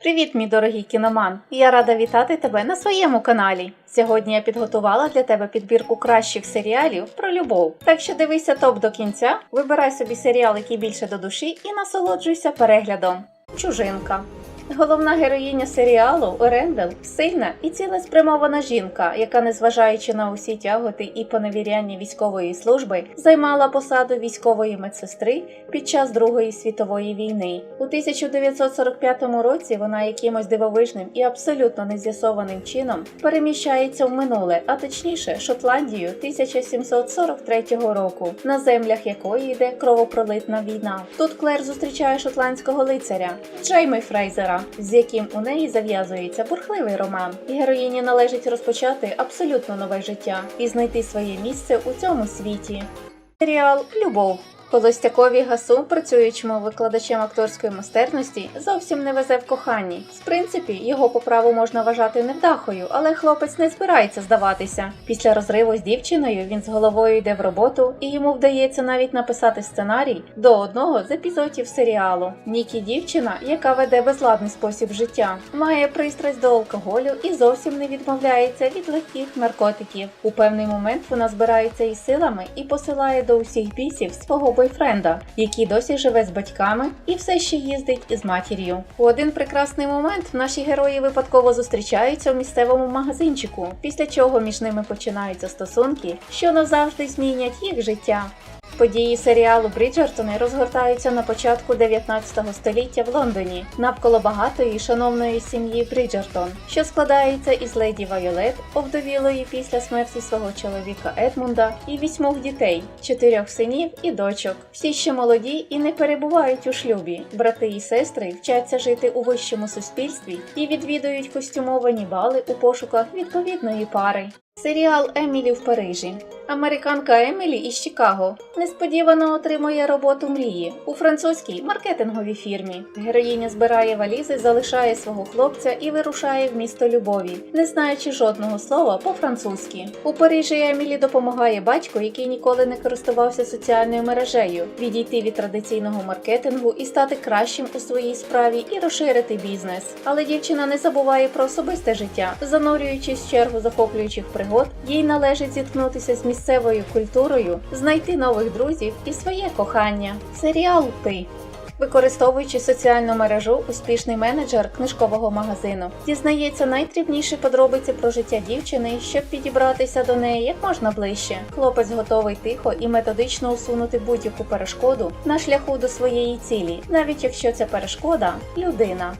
Привіт, мій дорогий кіноман! Я рада вітати тебе на своєму каналі. Сьогодні я підготувала для тебе підбірку кращих серіалів про любов. Так що дивися топ до кінця, вибирай собі серіал, який більше до душі, і насолоджуйся переглядом. Чужинка. Головна героїня серіалу Орендел сильна і цілеспрямована жінка, яка, незважаючи на усі тяготи і поневіряння військової служби, займала посаду військової медсестри під час Другої світової війни. У 1945 році вона якимось дивовижним і абсолютно нез'ясованим чином переміщається в минуле, а точніше Шотландію 1743 року, на землях якої йде кровопролитна війна. Тут Клер зустрічає шотландського лицаря Джейми Фрейзера, з яким у неї зав'язується бурхливий роман. Героїні належить розпочати абсолютно нове життя і знайти своє місце у цьому світі. Серіал Любов. Холостякові Гасу, працюючому викладачем акторської майстерності, зовсім не везе в коханні. З принципі, його по праву можна вважати невдахою, але хлопець не збирається здаватися. Після розриву з дівчиною він з головою йде в роботу, і йому вдається навіть написати сценарій до одного з епізодів серіалу. Нікі дівчина, яка веде безладний спосіб життя, має пристрасть до алкоголю і зовсім не відмовляється від легких наркотиків. У певний момент вона збирається із силами і посилає до усіх бісів свого бойфренда, який досі живе з батьками і все ще їздить із матір'ю. У один прекрасний момент наші герої випадково зустрічаються в місцевому магазинчику, після чого між ними починаються стосунки, що назавжди змінять їх життя. Події серіалу Бріджертони розгортаються на початку 19 століття в Лондоні навколо багатої шановної сім'ї Бріджертон, що складається із леді Вайолет, овдовілої після смерті свого чоловіка Едмунда, і вісьмох дітей, чотирьох синів і дочок. Всі ще молоді і не перебувають у шлюбі. Брати і сестри вчаться жити у вищому суспільстві і відвідують костюмовані бали у пошуках відповідної пари. Серіал Емілі в Парижі. Американка Емілі із Чикаго несподівано отримує роботу мрії у французькій маркетинговій фірмі. Героїня збирає валізи, залишає свого хлопця і вирушає в місто любові, не знаючи жодного слова по-французьки. У Парижі Емілі допомагає батько, який ніколи не користувався соціальною мережею, відійти від традиційного маркетингу і стати кращим у своїй справі і розширити бізнес. Але дівчина не забуває про особисте життя, занурюючись в чергу захоплюючих пригод, їй належить зіткнутися з місцевою культурою, знайти нових друзів і своє кохання. Серіал Ти. Використовуючи соціальну мережу, успішний менеджер книжкового магазину дізнається найдрібніші подробиці про життя дівчини, щоб підібратися до неї як можна ближче. Хлопець готовий тихо і методично усунути будь-яку перешкоду на шляху до своєї цілі, навіть якщо ця перешкода людина.